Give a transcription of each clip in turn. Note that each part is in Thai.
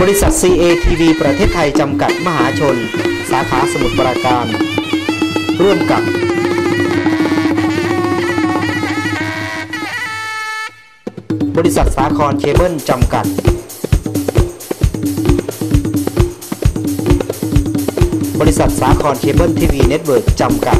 บริษัท CATV ประเทศไทย จำกัดมหาชน สาขาสมุทรปราการ ร่วมกับ บริษัทสาครเคเบิลจำกัด บริษัทสาครเคเบิลทีวีเน็ตเวิร์กจำกัด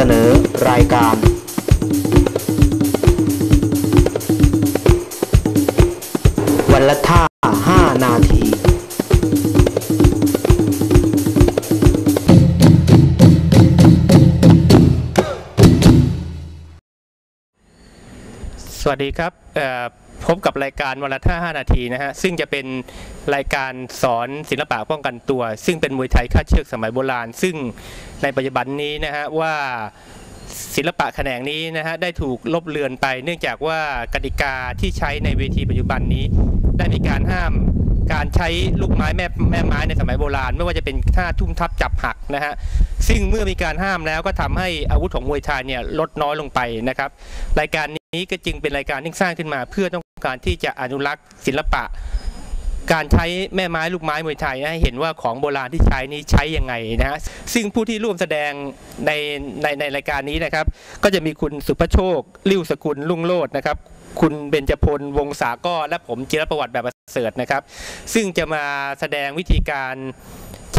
เสนอรายการ วันละท่า 5 นาที สวัสดีครับ พบกับรายการวันละท่า5นาทีนะฮะ ซึ่งจะเป็นรายการสอนศิลปะป้องกันตัว ซึ่งเป็นมวยไทยคาดเชือกสมัยโบราณ ซึ่งในปัจจุบันนี้นะฮะว่าศิลปะแขนงนี้นะฮะได้ถูกลบเลือนไป เนื่องจากว่ากติกาที่ใช้ในเวทีปัจจุบันนี้ ได้มีการห้ามการใช้ลูกไม้แม่แม่ไม้ในสมัยโบราณ ไม่ว่าจะเป็นท่าทุ่มทับจับหักนะฮะซึ่งเมื่อมีการห้ามแล้วก็ทำให้อาวุธของมวยไทยเนี่ยลดน้อยลงไปนะครับ รายการนี้ก็จึงเป็นรายการที่สร้างขึ้นมาเพื่อต้อง การที่จะอนุรักษ์ศิลปะ การใช้แม่ไม้ลูกไม้มวยไทยนะให้เห็นว่าของโบราณที่ใช้นี้ใช้ยังไงนะฮะซึ่งผู้ที่ร่วมแสดงในในในรายการนี้นะครับ ก็จะมีคุณสุภโชคลิ้วสกุลลุ่งโลดนะครับคุณเบญจพล วงศาก้อและผมจิรประวัติแบบประเสริฐนะครับ ซึ่งจะมาแสดงวิธีการ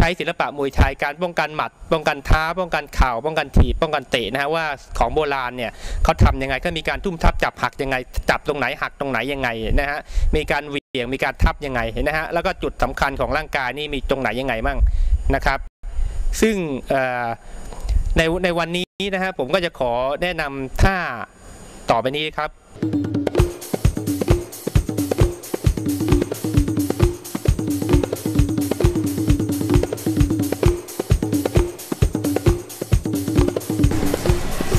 ช้ศิลปะมวยไทยการป้องกันหมัด ป้องกันเท้า ป้องกันเข่าป้องกันถีบป้องกันเตะนะฮะว่าของโบราณเนี่ยเขาทำยังไงก็มีการทุ่มทับจับหักยังไง จับตรงไหนหักตรงไหนยังไงนะฮะมีการเหวี่ยงมีการทับยังไงนะฮะแล้วก็จุดสำคัญของร่างกายนี่มีตรงไหนยังไงมั่งนะครับ ซึ่งในในวันนี้นะฮะผมก็จะขอแนะนำท่าต่อไปนี้ครับ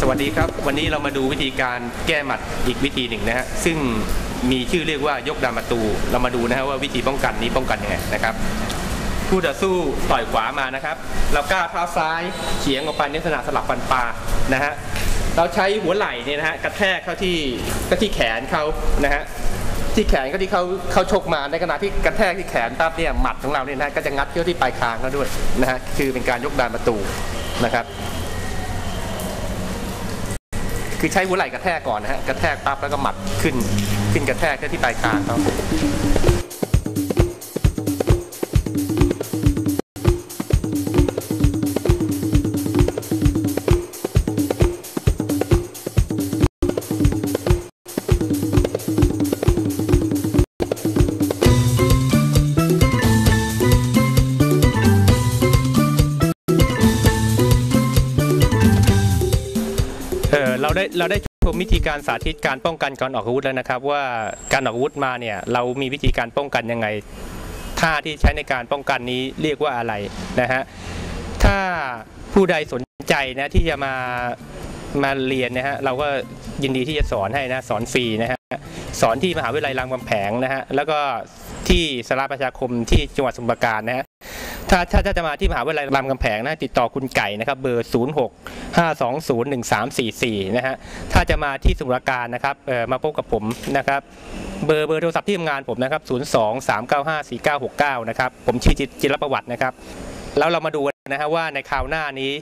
วัสดีครับ วันนี้เรามาดูวิธีการแก้หมัดอีกวิธีหนึ่งนะฮะซึ่งมีชื่อเรียกว่ายกดามประตู เรามาดูนะฮะว่าวิธีป้องกันนี้ป้องกันยังไงนะครับผู้ต่อสู้ต่อยขวามานะครับ เราก้าวเท้าซ้ายเฉียงออกไปในลักษณะสลับฟันปลานะฮะเราใช้หัวไหล่เนี่ยนะฮะกระแทกเข้าที่ก็ที่แขนเขานะฮะที่แขนก็ที่เขาเขาชกมาในขณะที่กระแทกที่แขนปั๊บเนี่ยหมัดของเราเนี่ยนะฮะก็จะงัดเข้าที่ปลายคางเขาด้วยนะฮะคือเป็นการยกดามประตูนะครับ คือใช้หัวไหล่กระแทกก่อนนะฮะกระแทกปั๊บแล้วก็หมัดขึ้นขึ้นกระแทกที่ปลายคางเขา เราได้เราได้ชมวิธีการสาธิตการป้องกันการออกอาวุธแล้วนะครับ ว่าการออกอาวุธมาเนี่ยเรามีวิธีการป้องกันยังไงท่าที่ใช้ในการป้องกันนี้เรียกว่าอะไรนะฮะถ้าผู้ใดสนใจนะที่จะมามาเรียนนะฮะเราก็ยินดีที่จะสอนให้นะสอนฟรีนะฮะสอนที่มหาวิทยาลัยรามคำแผงนะฮะแล้วก็ที่สาราประชาคมที่จังหวัดสมุพรปราการนะฮะ ถ้าถ้าจะมาที่มหาวิทยาลัยรามคำแผงนะติดต่อคุณไก่นะครับเบอร์ 0 6 5 2 0 1 3 4 4 นะฮะถ้าจะมาที่สมุราการนะครับมาพบกับผมนะครับเบอร์เบอร์โทรศัพท์ที่ทำงานผมนะครับ 0 2 3 9 5 4 9 6 9 นะครับผมชื่อจิรประวัตินะครับ แล้วเรามาดูนะฮะว่าในคราวหน้านี้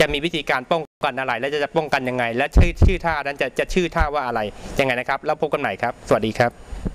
จะมีวิธีการป้องกันอะไร และจะจะป้องกันยังไง และชื่อชื่อท่านั้นจะจะชื่อท่าว่าอะไรยังไงนะครับ แล้วพบกันใหม่ครับ สวัสดีครับ